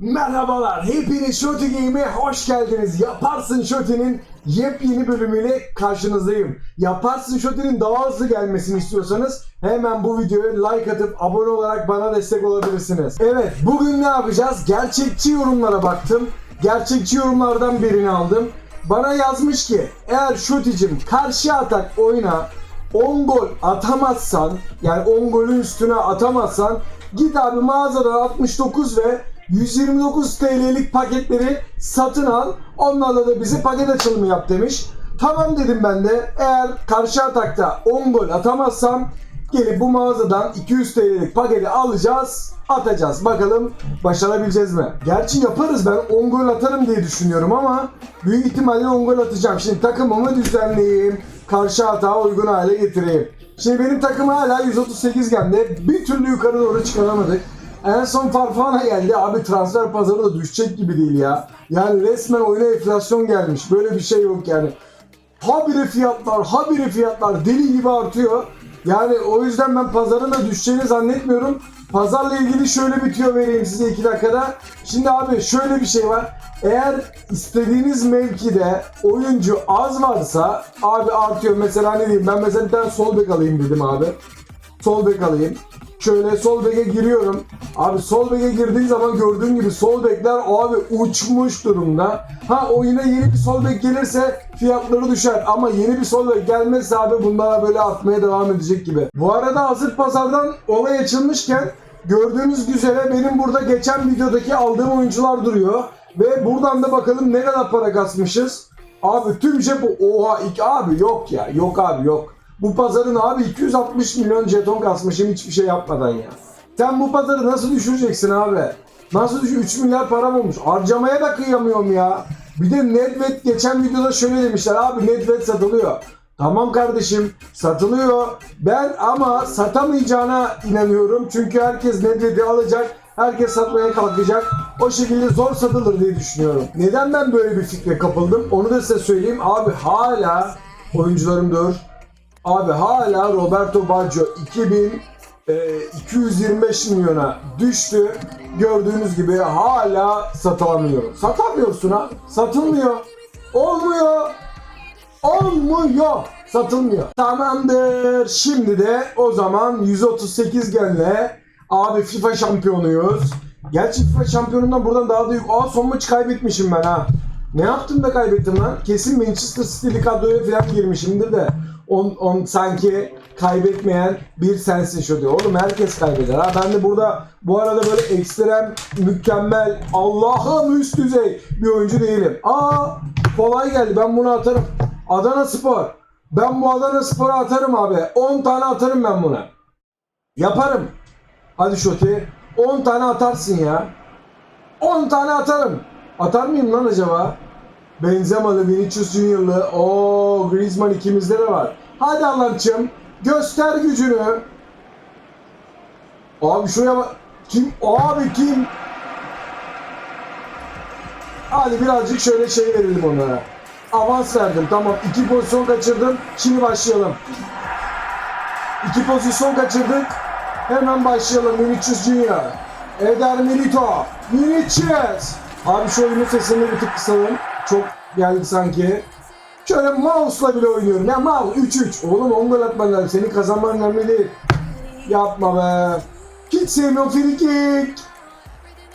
Merhabalar, hepiniz Shoti Game'e hoş geldiniz. Yaparsın Shoti'nin yepyeni bölümüyle karşınızdayım. Yaparsın Shoti'nin daha hızlı gelmesini istiyorsanız hemen bu videoya like atıp abone olarak bana destek olabilirsiniz. Evet, bugün ne yapacağız? Gerçekçi yorumlara baktım. Gerçekçi yorumlardan birini aldım. Bana yazmış ki eğer Shoti'cim karşı atak oyna 10 gol atamazsan yani 10 golün üstüne atamazsan git abi mağazadan 69 ve 129 TL'lik paketleri satın al. Onlarla da bize paket açılımı yap demiş. Tamam dedim ben de. Eğer karşı atakta 10 gol atamazsam gelip bu mağazadan 200 TL'lik paketi alacağız, atacağız. Bakalım başarabileceğiz mi? Gerçi yaparız ben 10 gol atarım diye düşünüyorum ama büyük ihtimalle 10 gol atacağım. Şimdi takımımı düzenleyeyim. Karşı hata uygun hale getireyim. Şimdi benim takım hala 138 gemde. Bir türlü yukarı doğru çıkaramadık. En son Farfana geldi. Abi transfer pazarı da düşecek gibi değil ya. Yani resmen oyuna enflasyon gelmiş. Böyle bir şey yok yani. Habire fiyatlar, habire fiyatlar deli gibi artıyor. Yani o yüzden ben pazarın da düşeceğini zannetmiyorum. Pazarla ilgili şöyle bir tüyo vereyim size 2 dakikada. Şimdi abi şöyle bir şey var. Eğer istediğiniz mevkide oyuncu az varsa abi artıyor. Mesela ne diyeyim ben mesela bir tane sol bek alayım dedim abi. Sol bek alayım. Şöyle sol beke giriyorum. Abi sol beke girdiği zaman gördüğün gibi sol bekler abi uçmuş durumda. Ha oyuna yeni bir sol bek gelirse fiyatları düşer ama yeni bir sol bek gelmezse abi bunlara böyle atmaya devam edecek gibi. Bu arada hazır pazardan olay açılmışken gördüğünüz üzere benim burada geçen videodaki aldığım oyuncular duruyor. Ve buradan da bakalım ne kadar para kasmışız. Abi tüm bu. Oha iki abi yok ya. Yok abi yok. Bu pazarın abi 260 milyon jeton kasmışım hiçbir şey yapmadan ya. Sen bu pazarı nasıl düşüreceksin abi? Nasıl düşür? 3 milyar param olmuş. Harcamaya da kıyamıyorum ya. Bir de Nedved geçen videoda şöyle demişler. Abi Nedved satılıyor. Tamam kardeşim satılıyor. Ben ama satamayacağına inanıyorum. Çünkü herkes Nedved'i alacak. Herkes satmaya kalkacak. O şekilde zor satılır diye düşünüyorum. Neden ben böyle bir fikre kapıldım? Onu da size söyleyeyim. Abi hala oyuncularım dur. Abi hala Roberto Baggio 2000 e, 225 milyona düştü. Gördüğünüz gibi hala satamıyor. Satamıyorsun ha. Satılmıyor. Olmuyor. Olmuyor. Satılmıyor. Tamamdır. Şimdi de o zaman 138 genle abi FIFA şampiyonuyuz. Gerçi FIFA şampiyonundan buradan daha büyük. Aa son maçı kaybetmişim ben ha. Ne yaptım da kaybettim lan? Kesin Manchester City'li kadroya falan girmişimdir de. On, on sanki kaybetmeyen bir sensin şu diyor. Oğlum herkes kaybeder ha. Ben de burada bu arada böyle ekstrem, mükemmel, Allah'ım üst düzey bir oyuncu değilim. Aa kolay geldi. Ben bunu atarım. Adana Spor. Ben bu Adana Spor'a atarım abi. 10 tane atarım ben buna. Yaparım. Hadi Şoti. 10 tane atarsın ya. 10 tane atarım. Atar mıyım lan acaba? Benzemalı, Vinicius Junior'lı. o Griezmann ikimizde de var. Hadi Allah'ım göster gücünü. Abi şuraya bak. Kim? Abi kim? Hadi birazcık şöyle şey verelim onlara. Avans verdim. Tamam. iki pozisyon kaçırdım. Şimdi başlayalım. İki pozisyon kaçırdık. Hemen başlayalım. Vinicius Junior. Eder Milito. Vinicius. Abi şu oyunun sesini bir tık kısalım. Çok geldi sanki. Şöyle mouse'la bile oynuyorum. Ya mouse 3-3. Oğlum 10 gol atman lazım. Senin kazanman önemli değil. Yapma be. Hiç sevmiyorum free kick.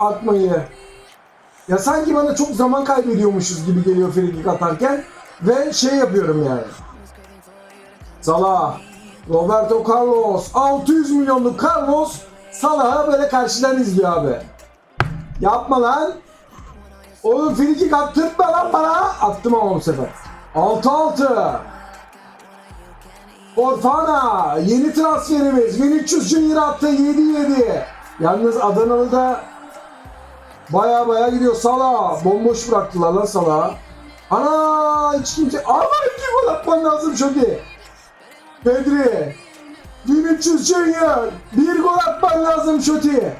Atmayı. Ya sanki bana çok zaman kaybediyormuşuz gibi geliyor free kick atarken. Ve şey yapıyorum yani. Salah. Roberto Carlos. 600 milyonluk Carlos. Salah'ı böyle karşıdan izliyor abi. Yapma lan. Oğlum frikik attırtma lan bana. Attım ama bu sefer. 6-6. Orfana. Yeni transferimiz. Vinicius Junior attı 7-7. Yalnız Adanalı da baya baya gidiyor. Salah. Bomboş bıraktılar lan Salah. Ana hiç kimse. Ama iki gol atman lazım iyi. Pedri. Vinicius Junior. Bir gol atman lazım Şoti.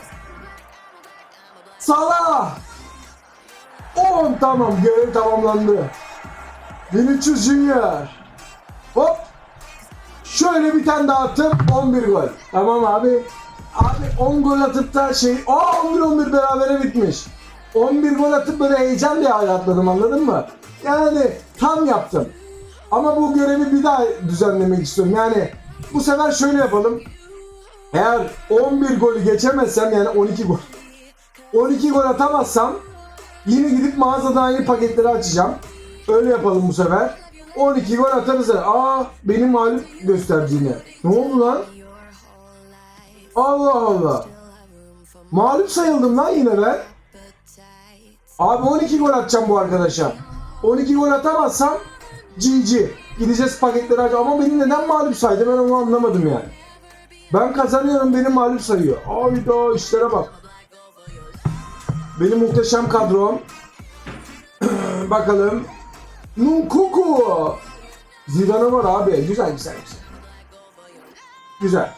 Salah. 10 tamam görev tamamlandı. Vinicius Junior. Hop. Şöyle bir tane daha atıp 11 gol. Tamam abi. Abi 10 gol atıp da şey... Aa 11-11 berabere bitmiş. 11 gol atıp böyle heyecan diye hayatladım anladın mı? Yani tam yaptım. Ama bu görevi bir daha düzenlemek istiyorum. Yani bu sefer şöyle yapalım. Eğer 11 golü geçemezsem yani 12 gol 12 gol atamazsam yine gidip mağazadan yeni paketleri açacağım. Öyle yapalım bu sefer. 12 gol atarız. Aa benim mağlup gösterdi. Ne oldu lan? Allah Allah. Mağlup sayıldım lan yine ben. Abi 12 gol atacağım bu arkadaşa. 12 gol atamazsam GG. Gideceğiz paketleri açacağım. Ama beni neden mağlup saydı ben onu anlamadım yani. Ben kazanıyorum beni mağlup sayıyor. Ayda işlere bak. Benim muhteşem kadrom. Bakalım. Nunkuku. Zidane var abi. Güzel güzel güzel. Güzel.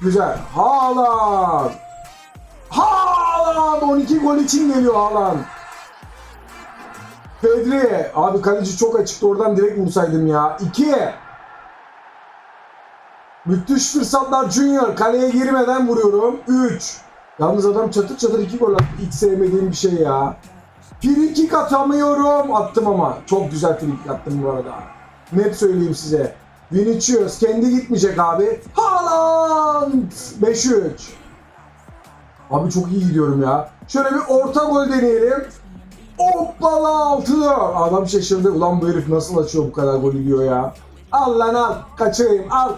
Güzel. Haaland. Haaland 12 gol için geliyor Haaland. Pedri. Abi kaleci çok açıktı oradan direkt vursaydım ya. 2. Müthiş fırsatlar Junior. Kaleye girmeden vuruyorum. 3. Yalnız adam çatır çatır 2 gol attı. Hiç sevmediğim bir şey ya. Free kick atamıyorum. Attım ama. Çok güzel free kick attım bu arada. Net söyleyeyim size. Vinicius kendi gitmeyecek abi. Haaland 5-3. Abi çok iyi gidiyorum ya. Şöyle bir orta gol deneyelim. Hoppala 6-4. Adam şaşırdı. Ulan bu herif nasıl açıyor bu kadar golü diyor ya. Al lan al. Kaçırayım al.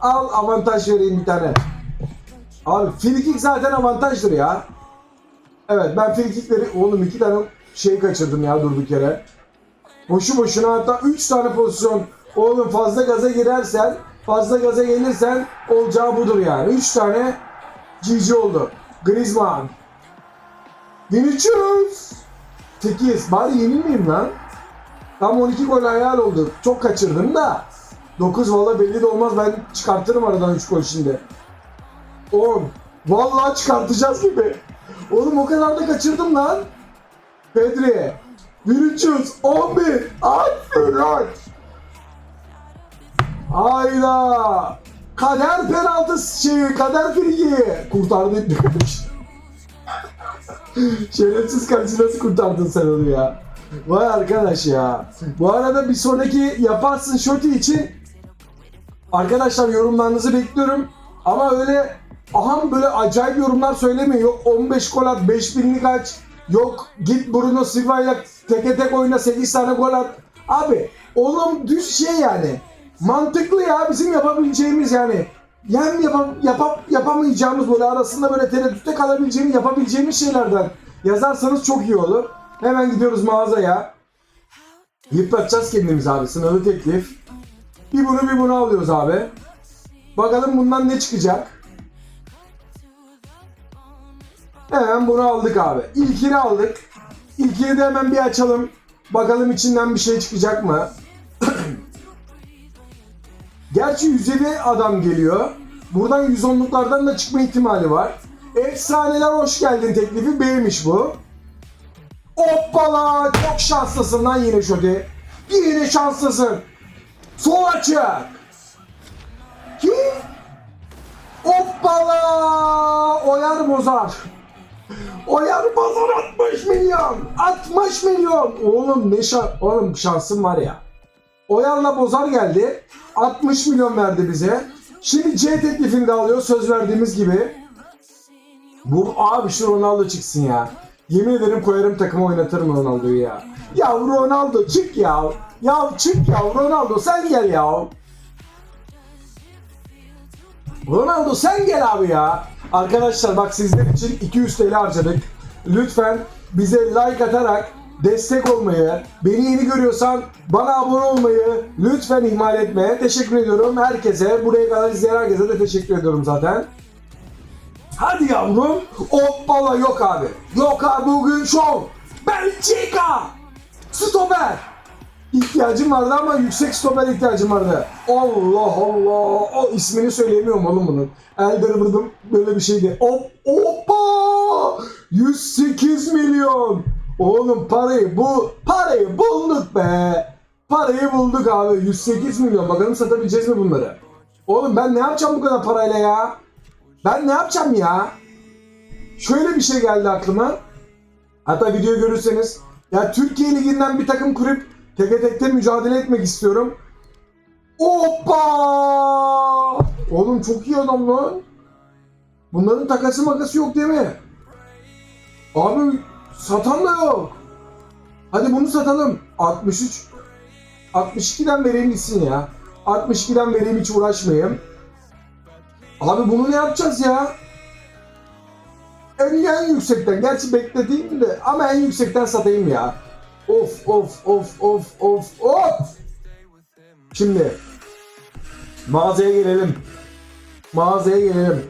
Al avantaj vereyim bir tane. Abi free kick zaten avantajdır ya. Evet ben free kickleri oğlum iki tane şey kaçırdım ya durduk yere. Boşu boşuna hatta 3 tane pozisyon. Oğlum fazla gaza girersen, fazla gaza gelirsen olacağı budur yani. 3 tane GG oldu. Griezmann. Vinicius. 8. Bari yenilmeyeyim lan. Tam 12 gol hayal oldu. Çok kaçırdım da. 9 valla belli de olmaz. Ben çıkartırım aradan 3 gol şimdi. 10. Vallahi çıkartacağız gibi. Oğlum o kadar da kaçırdım lan. Pedri. Vinicius 11. Aferin. Hayda. Kader penaltı şeyi, kader friki. Kurtardı. Şerefsiz kaleci nasıl kurtardın sen onu ya? Vay arkadaş ya. Bu arada bir sonraki yaparsın şoti için arkadaşlar yorumlarınızı bekliyorum. Ama öyle aham böyle acayip yorumlar söylemeyin. Yok 15 gol at, 5000'lik aç. Yok git Bruno Silva'yla teke tek oyna 8 tane gol at. Abi oğlum düz şey yani. Mantıklı ya bizim yapabileceğimiz yani. Yani yap, yapap, yapamayacağımız böyle arasında böyle tereddütte kalabileceğimiz yapabileceğimiz şeylerden yazarsanız çok iyi olur. Hemen gidiyoruz mağazaya. Yıpratacağız kendimizi abi. Sınırlı teklif. Bir bunu bir bunu alıyoruz abi. Bakalım bundan ne çıkacak. Hemen bunu aldık abi. İlkini aldık. İlkini de hemen bir açalım. Bakalım içinden bir şey çıkacak mı? Gerçi 107 adam geliyor. Buradan 110'luklardan da çıkma ihtimali var. Efsaneler hoş geldin teklifi B'ymiş bu. Hoppala çok şanslısın lan yine şöyle. Yine şanslısın. Sol açık. Kim? Hoppala oyar bozar. Oyar bozar 60 milyon. 60 milyon. Oğlum ne şan... Oğlum şansım var ya. Oyarla Bozar geldi. 60 milyon verdi bize. Şimdi C teklifini de alıyor söz verdiğimiz gibi. Bu abi şu Ronaldo çıksın ya. Yemin ederim koyarım takımı oynatırım Ronaldo'yu ya. Ya Ronaldo çık ya. Ya çık ya Ronaldo sen gel ya. Ronaldo sen gel abi ya. Arkadaşlar bak sizler için 200 TL harcadık. Lütfen bize like atarak destek olmayı, beni yeni görüyorsan bana abone olmayı lütfen ihmal etme. Teşekkür ediyorum herkese. Buraya kadar izleyen herkese de teşekkür ediyorum zaten. Hadi yavrum. Hoppala yok abi. Yok abi bugün şov. Belçika. Stoper. İhtiyacım vardı ama yüksek stoper ihtiyacım vardı. Allah Allah. O ismini söyleyemiyorum oğlum bunun. Elder vurdum böyle bir şeydi. Hop hoppa. 108 milyon. Oğlum parayı bu parayı bulduk be. Parayı bulduk abi. 108 milyon. Bakalım satabileceğiz mi bunları? Oğlum ben ne yapacağım bu kadar parayla ya? Ben ne yapacağım ya? Şöyle bir şey geldi aklıma. Hatta videoyu görürseniz ya Türkiye Ligi'nden bir takım kurup teke tekte mücadele etmek istiyorum. Hoppa! Oğlum çok iyi adam lan. Bunların takası makası yok değil mi? Abi satan da yok. Hadi bunu satalım. 63 62'den vereyim gitsin ya. 62'den vereyim hiç uğraşmayayım. Abi bunu ne yapacağız ya? En, en yüksekten. Gerçi beklediğim de ama en yüksekten satayım ya. Of of of of of of. Şimdi mağazaya gelelim. Mağazaya gelelim.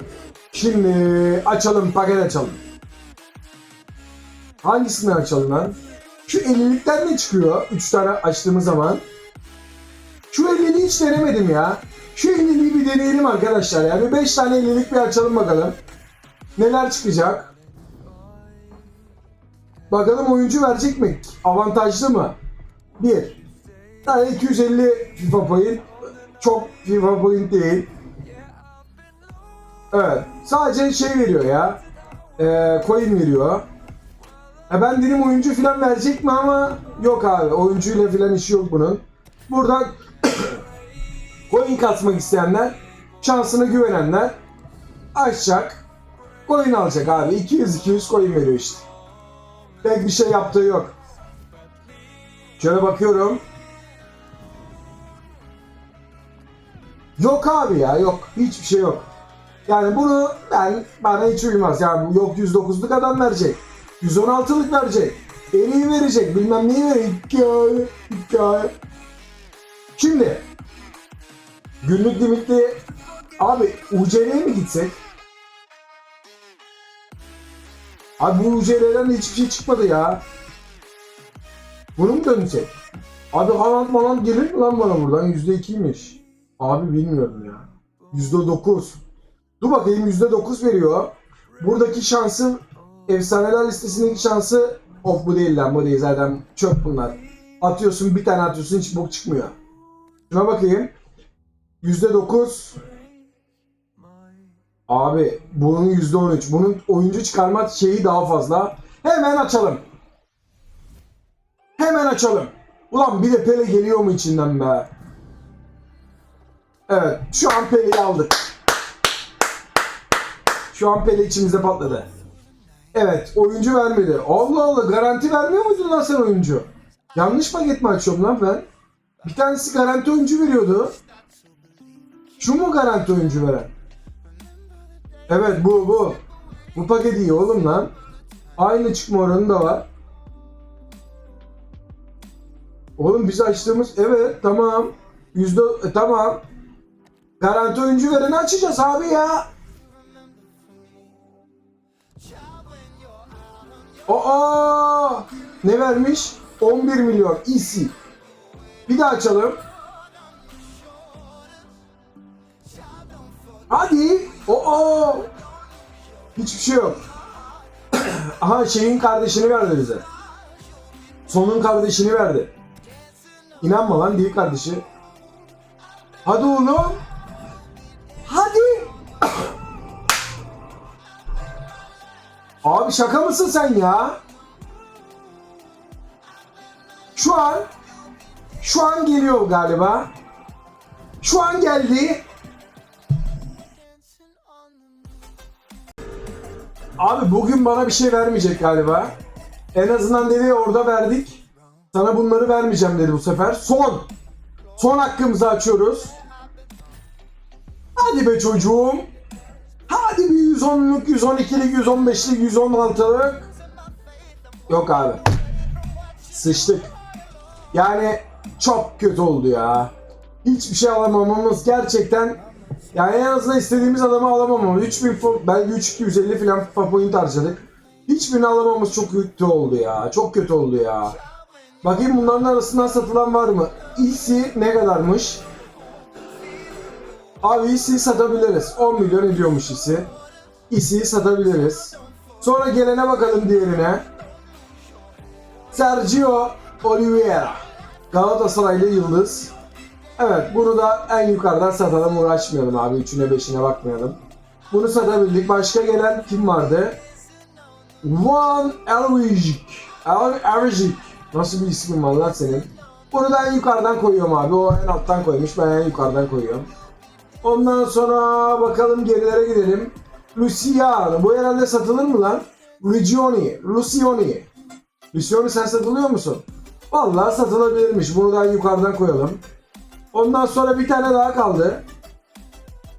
Şimdi açalım paket açalım. Hangisinden açalım lan? Şu 50'likten ne çıkıyor? 3 tane açtığımız zaman. Şu 50'liği hiç denemedim ya. Şu 50'liği bir deneyelim arkadaşlar ya. Bir 5 tane 50'lik bir açalım bakalım. Neler çıkacak? Bakalım oyuncu verecek mi? Avantajlı mı? 1. Yani 250 FIFA point. Çok FIFA point değil. Evet. Sadece şey veriyor ya. Ee, coin veriyor. E ben dedim oyuncu falan verecek mi ama yok abi. Oyuncuyla falan işi yok bunun. Buradan coin kasmak isteyenler, şansına güvenenler açacak. Coin alacak abi. 200-200 coin veriyor işte. Pek bir şey yaptığı yok. Şöyle bakıyorum. Yok abi ya yok. Hiçbir şey yok. Yani bunu ben bana hiç uymaz. Yani yok 109'luk adam verecek. 116'lık verecek. En iyi verecek. Bilmem neyi verecek. Hikaye. Şimdi günlük limitli abi UCL'ye mi gitsek? Abi bu UCL'den hiçbir şey çıkmadı ya. Bunu mu dönecek? Abi Haaland malan gelir mi lan bana buradan? %2'ymiş. Abi bilmiyorum ya. %9. Dur bakayım %9 veriyor. Buradaki şansı efsaneler listesindeki şansı of bu değil lan bu değil zaten çöp bunlar. Atıyorsun bir tane atıyorsun hiç bok çıkmıyor. Şuna bakayım. %9 Abi bunun %13. Bunun oyuncu çıkarma şeyi daha fazla. Hemen açalım. Hemen açalım. Ulan bir de Pele geliyor mu içinden be? Evet şu an Pele'yi aldık. Şu an Pele içimizde patladı. Evet oyuncu vermedi. Allah Allah garanti vermiyor muydun lan sen oyuncu? Yanlış paket mi açıyorum lan ben? Bir tanesi garanti oyuncu veriyordu. Şu mu garanti oyuncu veren? Evet bu bu. Bu paket iyi oğlum lan. Aynı çıkma oranı da var. Oğlum biz açtığımız evet tamam. Yüzde e, tamam. Garanti oyuncu vereni açacağız abi ya. Aa! Ne vermiş? 11 milyon. Easy. Bir daha açalım. Hadi. Oo. Hiçbir şey yok. Aha şeyin kardeşini verdi bize. Sonun kardeşini verdi. İnanma lan değil kardeşi. Hadi oğlum. Hadi. Abi şaka mısın sen ya? Şu an şu an geliyor galiba. Şu an geldi. Abi bugün bana bir şey vermeyecek galiba. En azından dedi orada verdik. Sana bunları vermeyeceğim dedi bu sefer. Son. Son hakkımızı açıyoruz. Hadi be çocuğum. Hadi bir 110'luk, 112'lik, 115'lik, 116'lık. Yok abi. Sıçtık. Yani çok kötü oldu ya. Hiçbir şey alamamamız gerçekten yani en azından istediğimiz adamı alamamamız. 3000 fo- belki 3250 falan FIFA point harcadık. Hiçbirini alamamız çok kötü oldu ya. Çok kötü oldu ya. Bakayım bunların arasından satılan var mı? Easy ne kadarmış? Abi Easy'yi satabiliriz. 10 milyon ediyormuş Easy. Easy'yi satabiliriz. Sonra gelene bakalım diğerine. Sergio Oliveira. Galatasaraylı yıldız. Evet bunu da en yukarıdan satalım uğraşmayalım abi. Üçüne beşine bakmayalım. Bunu satabildik. Başka gelen kim vardı? One Elvijik. Elvijik. Nasıl bir ismin var lan senin? Bunu da en yukarıdan koyuyorum abi. O en alttan koymuş. Ben en yukarıdan koyuyorum. Ondan sonra bakalım gerilere gidelim. Luciano. Bu herhalde satılır mı lan? Lucioni. Lucioni. Lucioni sen satılıyor musun? Vallahi satılabilirmiş. Bunu da en yukarıdan koyalım. Ondan sonra bir tane daha kaldı.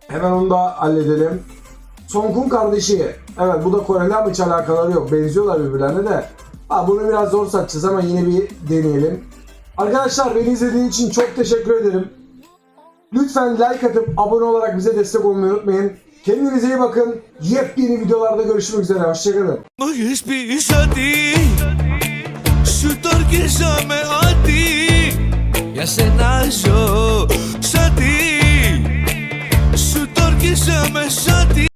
Hemen onu da halledelim. Songkun kardeşi. Evet bu da Koreli ama hiç alakaları yok. Benziyorlar birbirlerine de. Ha, bunu biraz zor satacağız ama yine bir deneyelim. Arkadaşlar beni izlediğiniz için çok teşekkür ederim. Lütfen like atıp abone olarak bize destek olmayı unutmayın. Kendinize iyi bakın. Yepyeni videolarda görüşmek üzere. Hoşçakalın. Şu Για σένα ζω Σαν τι. Σου τόρκισα με σαν τι.